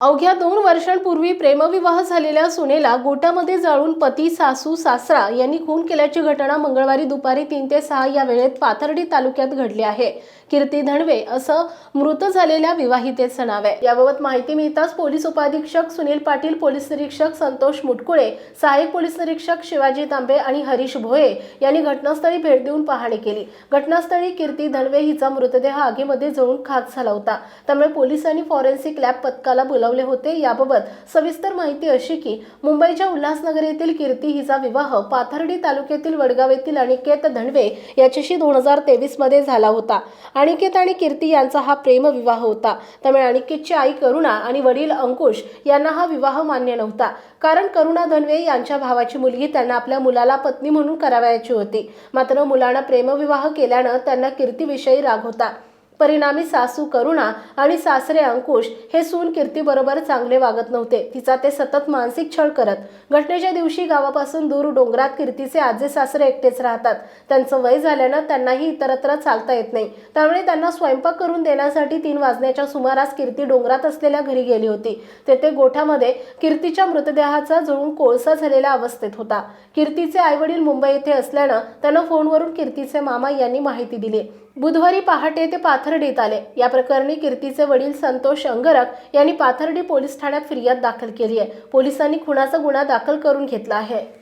अवघ्या दोन वर्षांपूर्वी प्रेमविवाह झालेल्या सुनेला गोट्यामध्ये जाळून पती सासू सासरा यांनी खून केल्याची घटना मंगळवारी दुपारी तीन ते सहा या वेळेत पाथर्डी तालुक्यात घडली आहे. कीर्ती धणवे असं मृत झालेल्या विवाहितेचं नाव आहे. याबाबत माहिती मिळताच पोलीस उपाधीक्षक सुनील पाटील पोलीस निरीक्षक संतोष मुटकुळे सहाय्यक पोलीस निरीक्षक शिवाजी तांबे आणि हरीश भोये यांनी घटनास्थळी भेट देऊन पाहणी केली. घटनास्थळी कीर्ती धणवे हिचा मृतदेह आगीमध्ये जळून खाक झाला होता. त्यामुळे पोलिसांनी फॉरेन्सिक लॅब पथकाला बोलावले होते. याबाबत सविस्तर माहिती अशी की मुंबईच्या उल्हासनगर येथील कीर्ती हिचा विवाह पाथर्डी तालुक्यातील वडगाव येथील अनिकेत धणवे याच्याशी दोन हजार तेवीसमध्ये झाला होता. अनिकेत आणि कीर्ती यांचा हा प्रेमविवाह होता. त्यामुळे अनिकेतची आई करुणा आणि वडील अंकुश यांना हा विवाह मान्य नव्हता. कारण करुणा धनवे यांच्या भावाची मुलगी त्यांना आपल्या मुलाला पत्नी म्हणून करावयाची होती. मात्र मुलानं प्रेमविवाह केल्यानं त्यांना कीर्तीविषयी राग होता. परिणामी सासू करुणा आणि सासरे अंकुश हे सून कीर्तीबरोबर चांगले वागत नव्हते. तिचा ते सतत मानसिक छळ करत. घटनेच्या दिवशी गावापासून दूर डोंगरात कीर्तीचे आजे सासरे एकटेच राहतात. त्यांचं वय झाल्यानं त्यांनाही इतरत्र चालता येत नाही. त्यामुळे त्यांना स्वयंपाक करून देण्यासाठी तीन वाजण्याच्या सुमारास कीर्ती डोंगरात असलेल्या घरी गेली होती. तेथे गोठ्यामध्ये कीर्तीच्या मृतदेहाचा जळून कोळसा झालेल्या अवस्थेत होता. कीर्तीचे आईवडील मुंबई येथे असल्यानं त्यांना फोनवरून कीर्तीचे मामा यांनी माहिती दिली. बुधवारी पहाटे ते पाथर्डीत आले. या प्रकरणी कीर्तीचे वडील संतोष अंगरक यांनी पाथर्डी पोलीस ठाण्यात फिर्याद दाखल केली आहे. पोलिसांनी खुनाचा गुन्हा दाखल करून घेतला आहे.